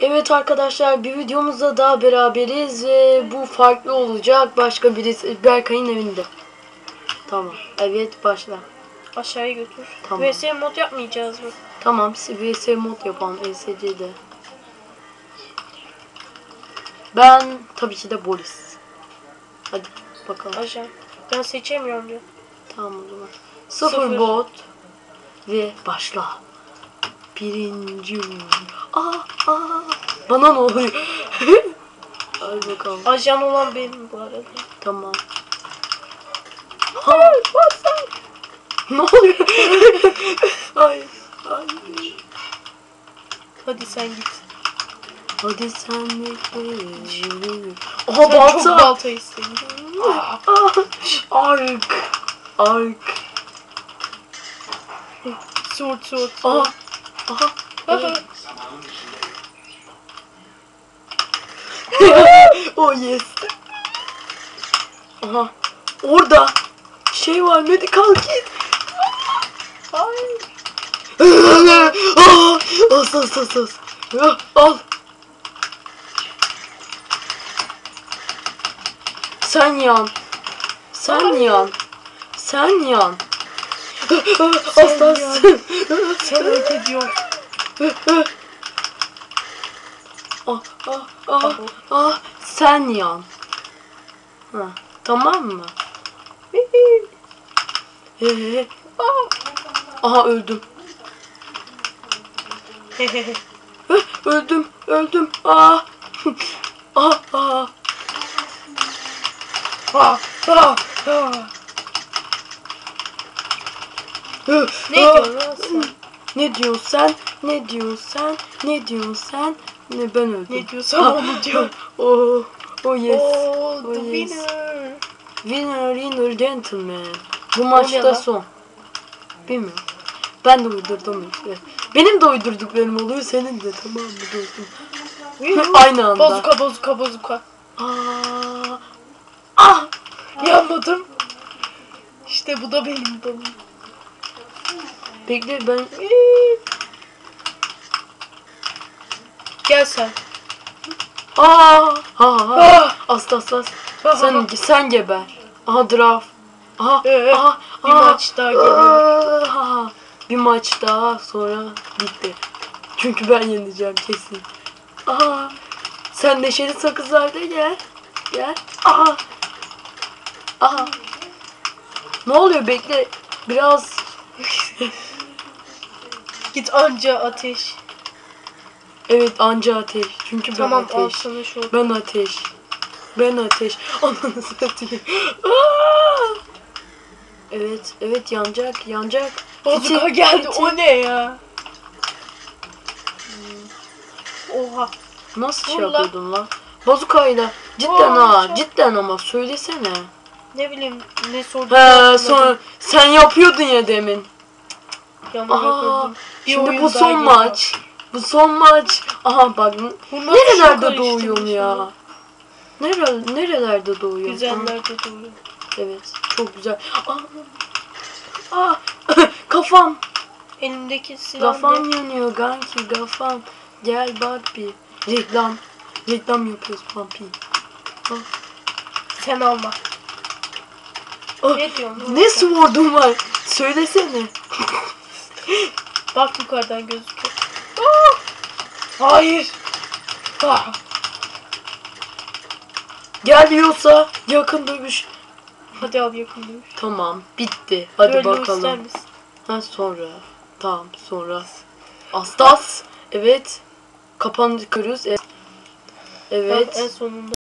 Evet arkadaşlar bir videomuzda daha beraberiz ve bu farklı olacak. Başka birisi Berkay'ın evinde. Tamam. Evet başla. Aşağıya götür. Tamam. VS mod yapmayacağız mı? Tamam VS mod yapalım ESC'de. Ben tabii ki de Boris. Hadi bakalım. Ajan. Ben seçemiyorum diyor. Tamam o zaman. Sıfır, Sıfır. bot ve başla. Birinci. Aa, aa. Bana ne oluyor? Hadi bakalım. Ajan olan benim bu arada. Tamam. Hayır, Ne oluyor? Hayır. Hayır. Hadi sen git. Hadi sen bekle. Aha Sen çok balta. balta istedin. Ah, Ark. Ark. Sword sword. Sword. Oh yes. Aha. Orada şey var medical kit. Hayır. As as as as. Al. Sen yan. Sen yan. Sen yan. As as. Sen hak ediyorsun. Ah, ah, ah, ah, sen yan. Ha, tamam mı? Aha öldüm. Öldüm, öldüm. Ah. Ah, ah. Ah, ah, ah. Ne ah. diyorsun? Ne diyorsun sen? Ne diyorsun sen? Ne diyorsun sen? Ne ben öldüm. Ne diyorsan onu diyor. Oh, oh yes. Oh, the Oh, yes. winner. Winner, winner, gentleman. Bu maçta son. Bilmiyorum. Ben de uydurdum işte. Benim de uydurduklarım oluyor, senin de tamam mı dostum? Aynı anda. Bazuka bazuka bazuka. Aa, ah! Yanmadım. İşte bu da benim balım. Bekle ben... Gel sen. Aa! Ha ha. Ah! Asla asla. Sen, sen geber. Aha draft. Aha, Ee, aha, bir aha. maç daha geliyor. Aha. Bir maç daha sonra bitti. Çünkü ben yeneceğim kesin. Aha. Sen neşeli sakızlarda gel. Gel. Aha. Aha. Ne oluyor bekle. Biraz Git anca ateş. evet anca ateş. Çünkü ben Tamam al ateş. sana şu. Ben ateş. Ben ateş. Ananı satayım. Aa! Evet, evet yanacak, yanacak. Fitil, geldi. O ne ya? Oha. Nasıl şey Vur lan. yapıyordun lan? Bazukayla. Cidden Vur, ha, çok- cidden ama söylesene. Ne bileyim ne sordu. He, sonra sen yapıyordun ya demin. Aha, şimdi bu son maç. Bu son maç. Aha bak, Bunlar nerelerde karıştırmış ya? Nere, nerelerde doğuyorsun? Güzellerde doğuyor. Evet, çok güzel. Aa, aa, kafam. Elimdeki silah Kafam yanıyor Ganki kafam. Gel bak bir. Reklam. Reklam yapıyoruz Pampi. Sen alma. Ah, Ne diyorsun? ne sword'un var? Söylesene. Bak yukarıdan gözüküyor. Ah! Hayır. Ah! Geliyorsa yakın dövüş. Hadi al yakın dövüş. Tamam bitti. Hadi ister bakalım. misin? Ha sonra. Tamam sonra. Astas. Evet. Kapan kırıyoruz. Evet. Evet. en sonunda.